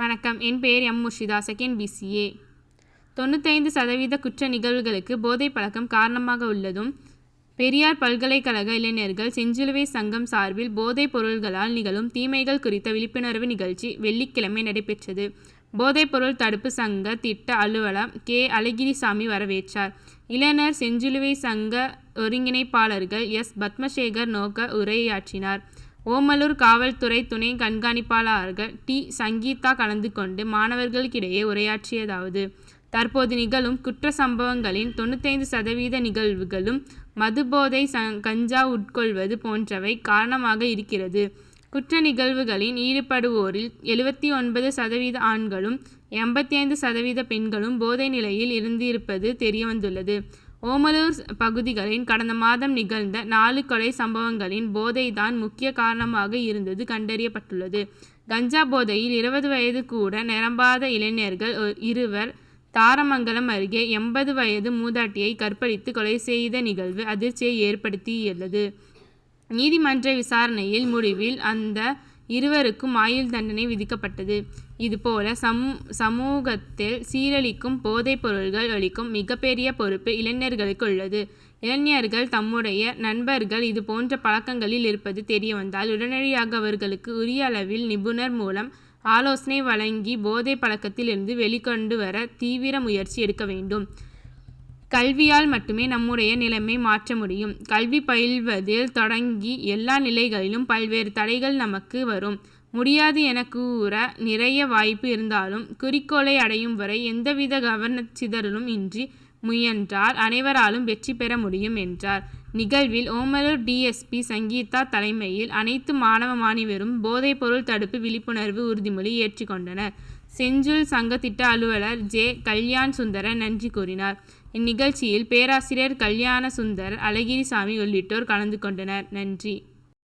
வணக்கம். என் பெயர் எம். முஷிதா செகண்ட் பிசிஏ தொண்ணூத்தைந்து சதவீத குற்ற நிகழ்வுகளுக்கு போதை பழக்கம் காரணமாக உள்ளதும் பெரியார் பல்கலைக்கழக இளைஞர்கள் செஞ்சிலுவை சங்கம் சார்பில் போதைப் பொருள்களால் நிகழும் தீமைகள் குறித்த விழிப்புணர்வு நிகழ்ச்சி வெள்ளிக்கிழமை நடைபெற்றது. போதைப்பொருள் தடுப்பு சங்க திட்ட அலுவலர் கே. அழகிரிசாமி வரவேற்றார். இளைஞர் செஞ்சிலுவை சங்க ஒருங்கிணைப்பாளர்கள் எஸ். பத்மசேகர் நோக்க உரையாற்றினார். ஓமலூர் காவல்துறை துணை கண்காணிப்பாளர்கள் டி. சங்கீதா கலந்து கொண்டு மாணவர்களுக்கிடையே உரையாற்றியதாவது. தற்போது நிகழும் குற்ற சம்பவங்களின் தொண்ணூத்தைந்து சதவீத நிகழ்வுகளும் மதுபோதை ச கஞ்சா உட்கொள்வது போன்றவை காரணமாக இருக்கிறது. குற்ற நிகழ்வுகளில் ஈடுபடுவோரில் எழுபத்தி ஒன்பது சதவீத ஆண்களும் எண்பத்தி ஐந்து சதவீத பெண்களும் போதை நிலையில் இருந்திருப்பது தெரியவந்துள்ளது. ஓமலூர் பகுதிகளில் கடந்த மாதம் நிகழ்ந்த நாலு கொலை சம்பவங்களின் போதைதான் முக்கிய காரணமாக இருந்தது கண்டறியப்பட்டுள்ளது. கஞ்சா போதையில் இருபது வயது கூட நிரம்பாத இளைஞர்கள் இருவர் தாரமங்கலம் அருகே எண்பது வயது மூதாட்டியை கற்பழித்து கொலை செய்த நிகழ்வு அதிர்ச்சியை ஏற்படுத்தியுள்ளது. நீதிமன்ற விசாரணையில் முடிவில் அந்த இருவருக்கும் ஆயுள் தண்டனை விதிக்கப்பட்டது. இதுபோல சம் சமூகத்தில் சீரழிக்கும் போதைப் பொருள்கள் அளிக்கும் மிகப்பெரிய பொறுப்பு இளைஞர்களுக்கு உள்ளது. இளைஞர்கள் தம்முடைய நண்பர்கள் இது போன்ற பழக்கங்களில் இருப்பது தெரியவந்தால் உடனடியாக அவர்களுக்கு உரிய அளவில் நிபுணர் மூலம் ஆலோசனை வழங்கி போதை பழக்கத்தில் இருந்து வெளிக்கொண்டு வர தீவிர முயற்சி எடுக்க வேண்டும். கல்வியால் மட்டுமே நம்முடைய நிலைமை மாற்ற முடியும். கல்வி பயில்வதில் தொடங்கி எல்லா நிலைகளிலும் பல்வேறு தடைகள் நமக்கு வரும். முடியாது என கூற நிறைய வாய்ப்பு இருந்தாலும் குறிக்கோளை அடையும் வரை எந்தவித கவனச்சிதறலும் இன்றி முயன்றால் அனைவராலும் வெற்றி பெற முடியும் என்றார். நிகழ்வில் ஓமலூர் டிஎஸ்பி சங்கீதா தலைமையில் அனைத்து மாணவ மாணவரும் போதைப்பொருள் தடுப்பு விழிப்புணர்வு உறுதிமொழி ஏற்றுக்கொண்டனர். செஞ்சுல் சங்க திட்ட அலுவலர் ஜே. கல்யாண் சுந்தரன் நன்றி கூறினார். இந்நிகழ்ச்சியில் பேராசிரியர் கல்யாண சுந்தர் அழகிரிசாமி உள்ளிட்டோர் கலந்து கொண்டனர். நன்றி.